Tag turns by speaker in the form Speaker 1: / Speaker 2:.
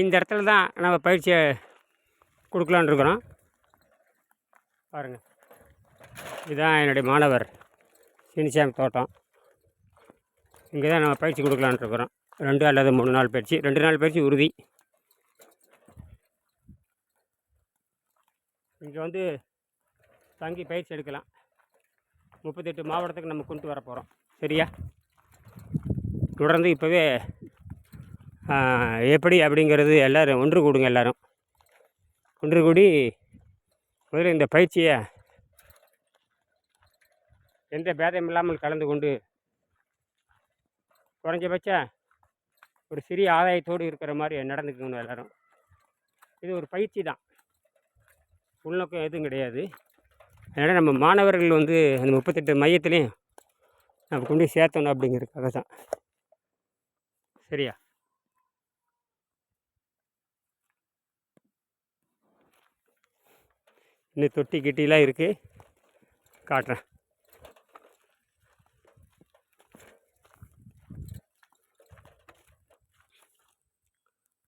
Speaker 1: இந்த இடத்துல தான் நம்ம பயிற்சியை கொடுக்கலான்னு இருக்கிறோம். பாருங்கள் இதுதான் என்னுடைய மாணவர் சினிசாமி தோட்டம். இங்கே தான் நம்ம பயிற்சி கொடுக்கலான்னு இருக்கிறோம். ரெண்டு அல்லது மூணு நாள் பயிற்சி. ரெண்டு நாள் பயிற்சி உறுதி. இங்கே வந்து தங்கி பயிற்சி எடுக்கலாம். முப்பத்தெட்டு மாவட்டத்துக்கு நம்ம கொண்டு வர போகிறோம் சரியா? தொடர்ந்து இப்போவே எப்படி அப்படிங்கிறது எல்லோரும் ஒன்று கூடுங்க எல்லோரும். ஒன்று கூடி முதல்ல இந்த பயிற்சியை எந்த பேதம் இல்லாமல் கலந்து கொண்டு குறைஞ்சபட்சம் ஒரு சிறிய ஆதாயத்தோடு இருக்கிற மாதிரி நடந்துக்கணும் எல்லோரும். இது ஒரு பயிற்சி தான். உள்நோக்கம் எதுவும் கிடையாது. அதனால் நம்ம மாணவர்கள் வந்து அந்த முப்பத்தெட்டு மையத்துலேயும் நம்ம கொண்டு போய் சேர்த்தணும் அப்படிங்கிறதுக்காக தான். சரியா? இன்னும் தொட்டி கிட்டிலாம் இருக்குது காட்டுறேன்.